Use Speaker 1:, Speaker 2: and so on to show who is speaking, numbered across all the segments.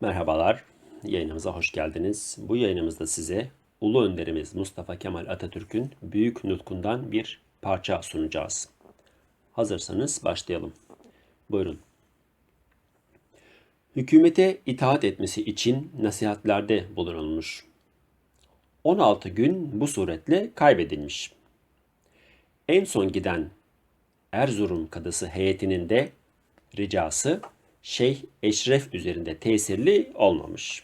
Speaker 1: Merhabalar, yayınımıza hoş geldiniz. Bu yayınımızda size Ulu Önderimiz Mustafa Kemal Atatürk'ün Büyük Nutkundan bir parça sunacağız. Hazırsanız başlayalım. Buyurun. Hükümete itaat etmesi için nasihatlerde bulunulmuş. 16 gün bu suretle kaybedilmiş. En son giden Erzurum Kadısı heyetinin de ricası Şeyh Eşref üzerinde tesirli olmamış.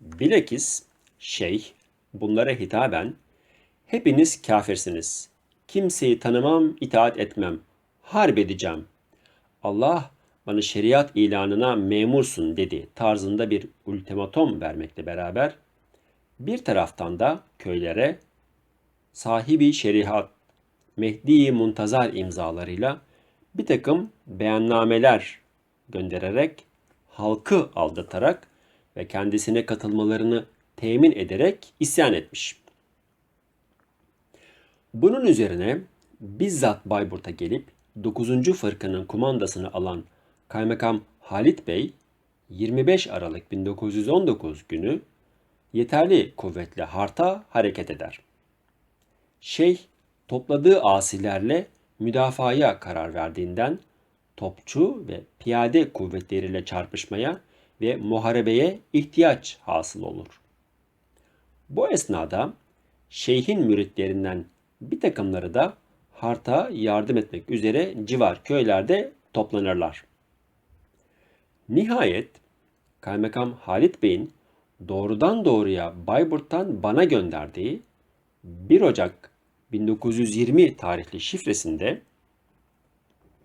Speaker 1: Bilakis Şeyh bunlara hitaben hepiniz kafirsiniz. Kimseyi tanımam, itaat etmem. Harp edeceğim. Allah bana şeriat ilanına memursun dedi tarzında bir ultimatom vermekle beraber bir taraftan da köylere sahibi şeriat Mehdi Muntazar imzalarıyla bir takım beyannameler göndererek halkı aldatarak ve kendisine katılmalarını temin ederek isyan etmiş. Bunun üzerine bizzat Bayburt'a gelip 9. fırkanın kumandasını alan Kaymakam Halit Bey 25 Aralık 1919 günü yeterli kuvvetle Hart'a hareket eder. Şeyh topladığı asilerle müdafaya karar verdiğinden topçu ve piyade kuvvetleriyle çarpışmaya ve muharebeye ihtiyaç hasıl olur. Bu esnada şeyhin müritlerinden bir takımları da Hart'a yardım etmek üzere civar köylerde toplanırlar. Nihayet Kaymakam Halit Bey'in doğrudan doğruya Bayburt'tan bana gönderdiği 1 Ocak 1920 tarihli şifresinde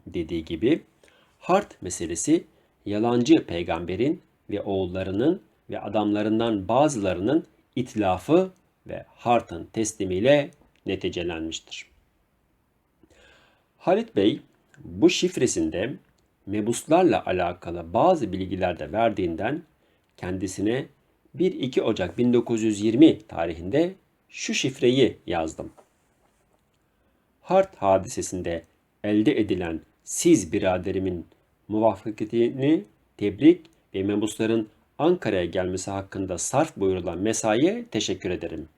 Speaker 1: dediği gibi Hart meselesi yalancı peygamberin ve oğullarının ve adamlarından bazılarının itlafı ve Hart'ın teslimiyle neticelenmiştir. Halit Bey bu şifresinde mebuslarla alakalı bazı bilgiler de verdiğinden kendisine 1-2 Ocak 1920 tarihinde şu şifreyi yazdım. Hart hadisesinde elde edilen siz biraderimin muvaffakiyetini tebrik ve mebusların Ankara'ya gelmesi hakkında sarf buyurulan mesaiye teşekkür ederim.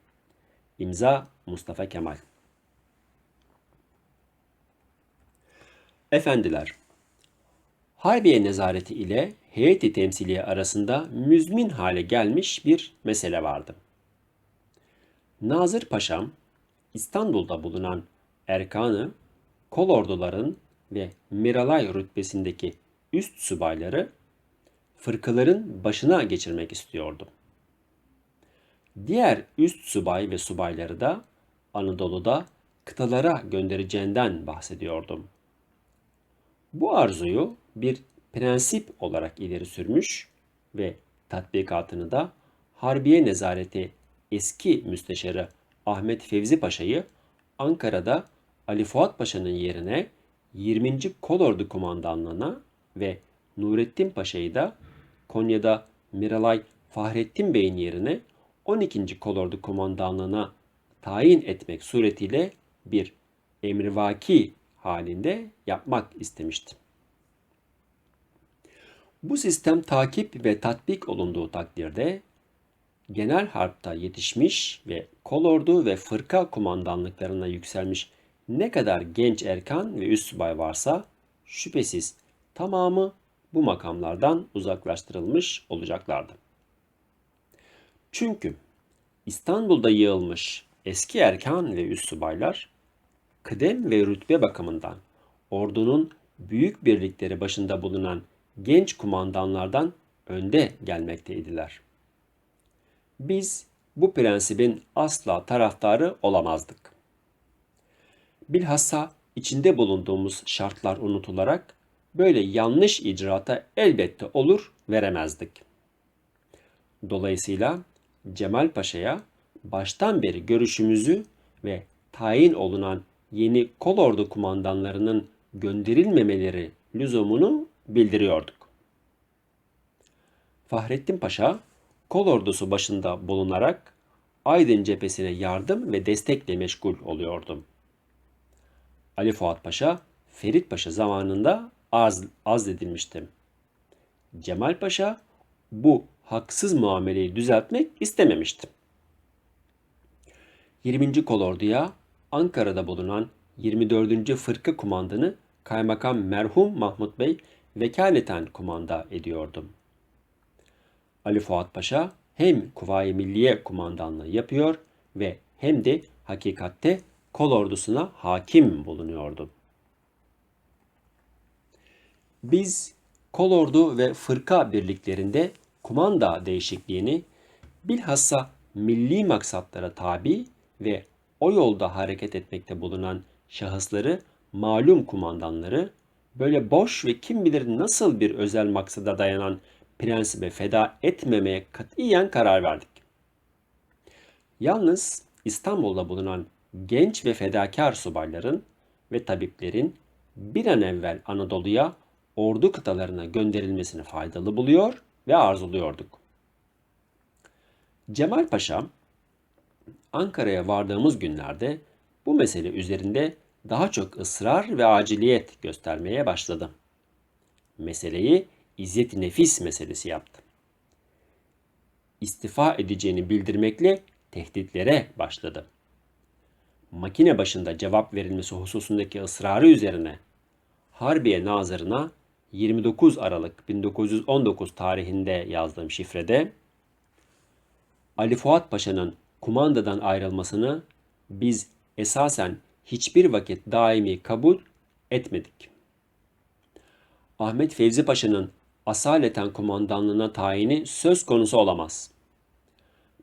Speaker 1: İmza Mustafa Kemal. Efendiler, Harbiye nezareti ile heyeti temsiliye arasında müzmin hale gelmiş bir mesele vardı. Nazır Paşam, İstanbul'da bulunan Erkan'ı kolorduların ve Miralay rütbesindeki üst subayları fırkaların başına geçirmek istiyordu. Diğer üst subay ve subayları da Anadolu'da kıtalara göndereceğinden bahsediyordum. Bu arzuyu bir prensip olarak ileri sürmüş ve tatbikatını da Harbiye Nezareti eski müsteşarı Ahmet Fevzi Paşa'yı Ankara'da Ali Fuat Paşa'nın yerine 20. Kolordu Kumandanlığı'na ve Nurettin Paşa'yı da Konya'da Miralay Fahrettin Bey'in yerine 12. Kolordu Kumandanlığı'na tayin etmek suretiyle bir emrivaki halinde yapmak istemişti. Bu sistem takip ve tatbik olunduğu takdirde genel harpta yetişmiş ve kolordu ve fırka kumandanlıklarına yükselmiş ne kadar genç erkan ve üst subay varsa şüphesiz tamamı bu makamlardan uzaklaştırılmış olacaklardı. Çünkü İstanbul'da yığılmış eski erkan ve üst subaylar kıdem ve rütbe bakımından ordunun büyük birlikleri başında bulunan genç kumandanlardan önde gelmekteydiler. Biz bu prensibin asla taraftarı olamazdık. Bilhassa içinde bulunduğumuz şartlar unutularak böyle yanlış icraata elbette olur veremezdik. Dolayısıyla Cemal Paşa'ya baştan beri görüşümüzü ve tayin olunan yeni kolordu kumandanlarının gönderilmemeleri lüzumunu bildiriyorduk. Fahrettin Paşa kol ordusu başında bulunarak Aydın cephesine yardım ve destekle meşgul oluyordu. Ali Fuat Paşa, Ferit Paşa zamanında az, azledilmişti. Cemal Paşa bu haksız muameleyi düzeltmek istememişti. 20. Kolordu'ya Ankara'da bulunan 24. Fırka Kumandanı Kaymakam merhum Mahmut Bey vekaleten kumanda ediyordum. Ali Fuat Paşa hem Kuvayi Milliye kumandanlığı yapıyor ve hem de hakikatte kol ordusuna hakim bulunuyordu. Biz kolordu ve fırka birliklerinde kumanda değişikliğini bilhassa milli maksatlara tabi ve o yolda hareket etmekte bulunan şahısları malum kumandanları böyle boş ve kim bilir nasıl bir özel maksada dayanan prensibe feda etmemeye katiyen karar verdik. Yalnız İstanbul'da bulunan genç ve fedakar subayların ve tabiplerin bir an evvel Anadolu'ya ordu kıtalarına gönderilmesini faydalı buluyor ve arzuluyorduk. Cemal Paşa Ankara'ya vardığımız günlerde bu mesele üzerinde daha çok ısrar ve aciliyet göstermeye başladı. Meseleyi izzet nefis meselesi yaptı. İstifa edeceğini bildirmekle tehditlere başladı. Makine başında cevap verilmesi hususundaki ısrarı üzerine Harbiye Nazırı'na 29 Aralık 1919 tarihinde yazdığım şifrede Ali Fuat Paşa'nın kumandadan ayrılmasını biz esasen hiçbir vakit daimi kabul etmedik. Ahmet Fevzi Paşa'nın asaleten kumandanlığına tayini söz konusu olamaz.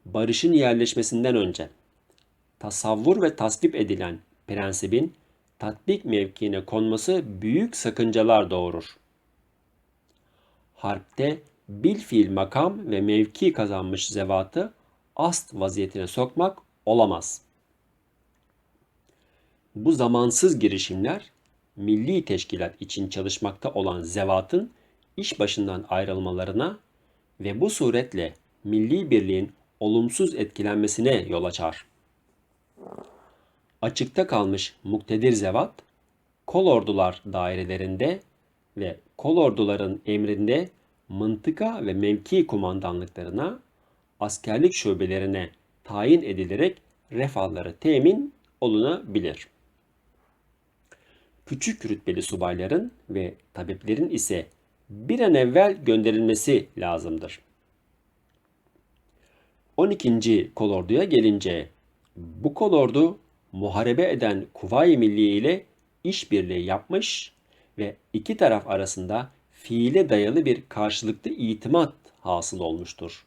Speaker 1: Barışın yerleşmesinden önce tasavvur ve tasvip edilen prensibin tatbik mevkiine konması büyük sakıncalar doğurur. Harpte bil fiil makam ve mevki kazanmış zevatı ast vaziyetine sokmak olamaz. Bu zamansız girişimler milli teşkilat için çalışmakta olan zevatın iş başından ayrılmalarına ve bu suretle milli birliğin olumsuz etkilenmesine yol açar. Açıkta kalmış muktedir zevat, kol ordular dairelerinde ve kol orduların emrinde mıntıka ve mevki kumandanlıklarına, askerlik şubelerine tayin edilerek refahları temin olunabilir. Küçük rütbeli subayların ve tabiplerin ise bir an evvel gönderilmesi lazımdır. 12. kolorduya gelince bu kolordu muharebe eden Kuvayi Milliye ile işbirliği yapmış ve iki taraf arasında fiile dayalı bir karşılıklı itimat hasıl olmuştur.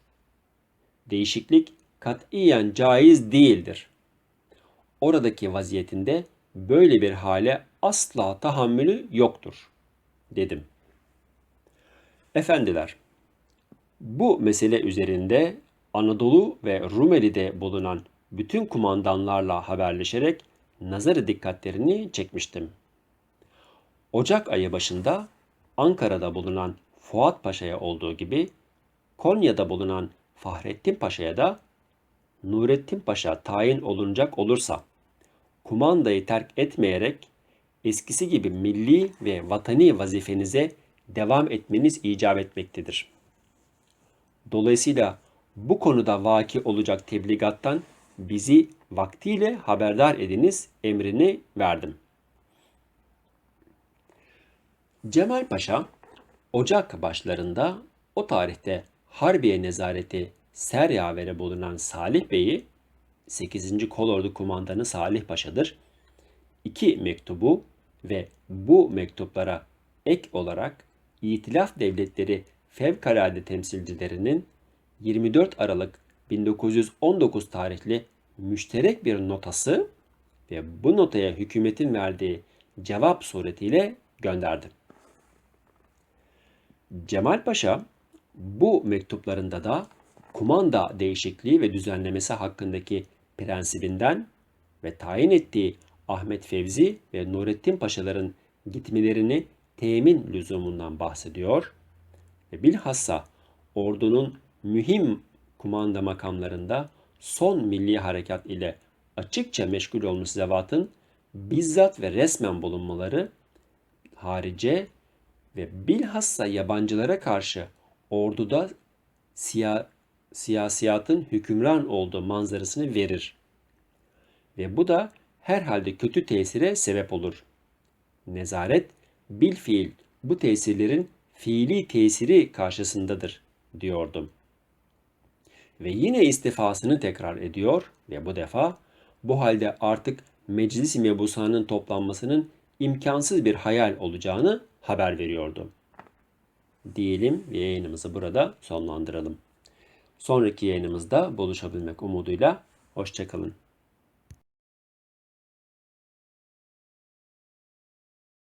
Speaker 1: Değişiklik katiyen caiz değildir. Oradaki vaziyetinde böyle bir hale asla tahammülü yoktur, dedim. Efendiler, bu mesele üzerinde Anadolu ve Rumeli'de bulunan bütün kumandanlarla haberleşerek nazarı dikkatlerini çekmiştim. Ocak ayı başında Ankara'da bulunan Fuat Paşa'ya olduğu gibi Konya'da bulunan Fahrettin Paşa'ya da Nurettin Paşa tayin olunacak olursa kumandayı terk etmeyerek eskisi gibi milli ve vatani vazifenize devam etmeniz icap etmektedir. Dolayısıyla bu konuda vaki olacak tebligattan bizi vaktiyle haberdar ediniz emrini verdim. Cemal Paşa Ocak başlarında o tarihte Harbiye nezareti Seryavere bulunan Salih Bey'i 8. Kolordu Kumandanı Salih Paşa'dır. İki mektubu ve bu mektuplara ek olarak İtilaf Devletleri Fevkalade Temsilcilerinin 24 Aralık 1919 tarihli müşterek bir notası ve bu notaya hükümetin verdiği cevap suretiyle gönderdi. Cemal Paşa bu mektuplarında da kumanda değişikliği ve düzenlemesi hakkındaki prensibinden ve tayin ettiği Ahmet Fevzi ve Nurettin Paşaların gitmelerini temin lüzumundan bahsediyor ve bilhassa ordunun mühim kumanda makamlarında son milli harekat ile açıkça meşgul olmuş zevatın bizzat ve resmen bulunmaları harice ve bilhassa yabancılara karşı orduda siya, siyasiyatın hükümran olduğu manzarasını verir. Ve bu da herhalde kötü tesire sebep olur. Nezaret bil fiil bu tesirlerin fiili tesiri karşısındadır diyordum. Ve yine istifasını tekrar ediyor ve bu defa bu halde artık meclis-i mebusanın toplanmasının imkansız bir hayal olacağını haber veriyordu. Diyelim ve yayınımızı burada sonlandıralım. Sonraki yayınımızda buluşabilmek umuduyla hoşçakalın.